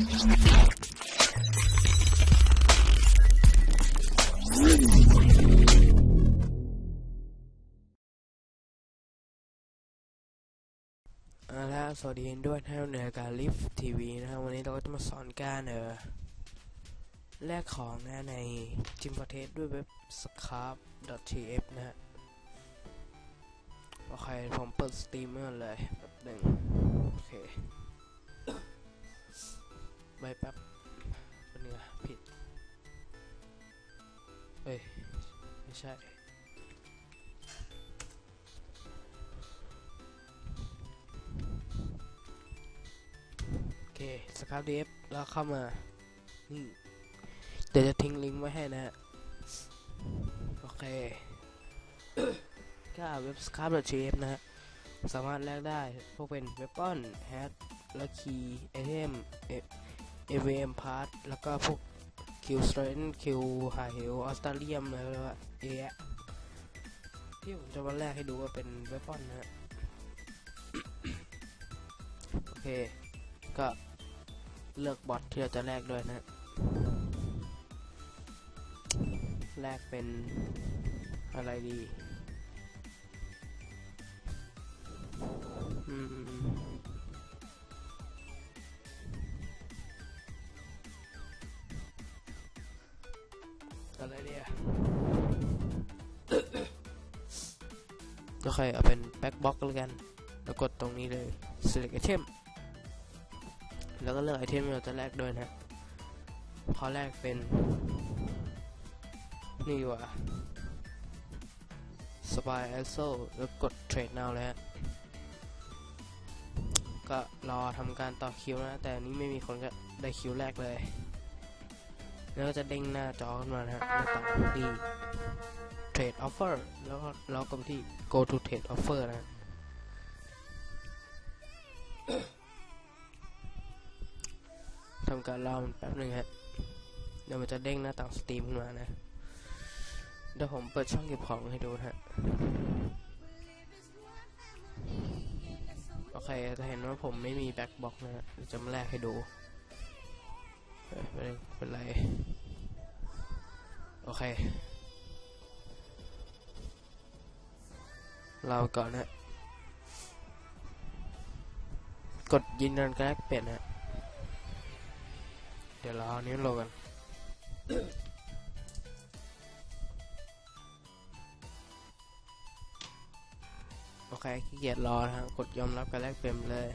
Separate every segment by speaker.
Speaker 1: เอาละสวัสดีด้วยท่านในรายการลิฟทีวีนะครับวันนี้เราก็จะมาสอนการเออแลกของนะในจิมพอเทสด้วยเว็บ scarf.tf นะฮะโอเคผมเปิดสตรีมเมอร์เลยแป๊บหนึ่งโอเค ใบแป๊บเป็นไงผิด เฮ้ย ไม่ใช่ โอเคสครับดีฟแล้วเข้ามา นี่ เดี๋ยวจะทิ้งลิงก์ไว้ให้นะฮะ โอเคก็เว็บ s c r a p c f นะฮะ สามารถแลกได้ พวกเป็นเว p o n แฮทและคีย์ไอเทม AVM part แล้วก็พวก Q strength Q high heal Australium อะไรว่าเอะแยะที่ผมจะมาแลกให้ดูว่าเป็นเว p o n นะฮะโอเค ก็เลือกบอทที่เราจะแลกด้วยนะแลกเป็นอะไรดี อืม อะไรเดียโอเคเอาเป็นแบ็กบ็อกแล้วกัน แล้วกดตรงนี้เลย select item แล้วก็เลือกไอเทมที่เราจะแลกด้วยนะพอแลกเป็น นี่ดีกว่า Spy a s o แล้วกด Trade Now เลยฮะก็รอทำการต่อคิวนะ แต่อันนี้ไม่มีคนก็ได้คิวแรกเลย แล้วก็จะเด้งหน้าจอขึ้นมานะฮะแล้วต่อที่ Trade Offer แล้วก็เราก็ไปที่ Go to Trade Offer นะทำการรอมันแป๊บหนึ่งฮะ เดี๋ยวมันจะเด้งหน้าต่างสตรีมขึ้นมานะ เดี๋ยวผมเปิดช่องเก็บของให้ดูฮะ โอเคจะเห็นว่าผมไม่มีแบ็คบ็อกนะฮะจะมาแลกให้ดู ไม่เป็นไร โอเค เราก่อนนะ กดยืนยันการแลกเปลี่ยนนะเดี๋ยวรออันนี้โหลดกันโอเคขี้เกียจรอนะฮะกดยอมรับการแลกเปลี่ยนเลย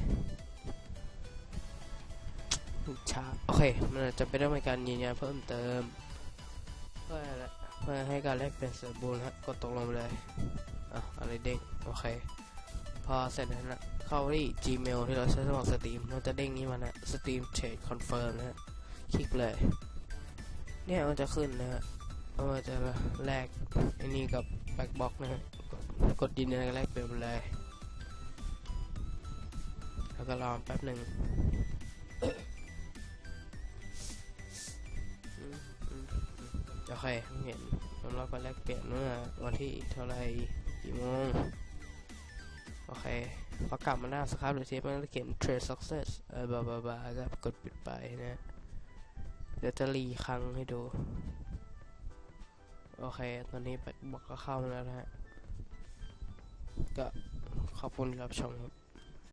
Speaker 1: ช้าโอเค มันอาจจะเป็นต้องมีการยืนยันเพิ่มเติม เพื่ออะไรเพื่อให้การแลกเปลี่ยนสมบูรณ์ฮะกดตกลงเลยอะอะไรเด้งโอเค พอเสร็จแล้วนะเข้าที่ Gmail ที่เราใช้สมัครสตรีมมันจะเด้งนี้มานะสตรีมเทรดคอนเฟิร์มนะฮะคลิกเลย เนี่ยมันจะขึ้นนะฮะว่าจะแลกไอ้นี่กับแบ็กบ็อกนะฮะกดดยืนยันแลกเปลี่ยนเลยแล้วก็รอแป๊บหนึ่ง อืมโอเคเห็นยอมรับการแลกเปลี่ยนเมื่อวันที่เท่าไรกี่โมง โอเคพอกลับมาหน้าสครับเดี๋ยวเชฟมันจะเขียน trade success เออบาบาบาก็กดปิดไปนะ เดี๋ยวจะรีครั้งให้ดู โอเค ตอนนี้แบ็คบอกก็เข้ามาแล้วนะฮะ ก็ขอบคุณที่รับชมครับ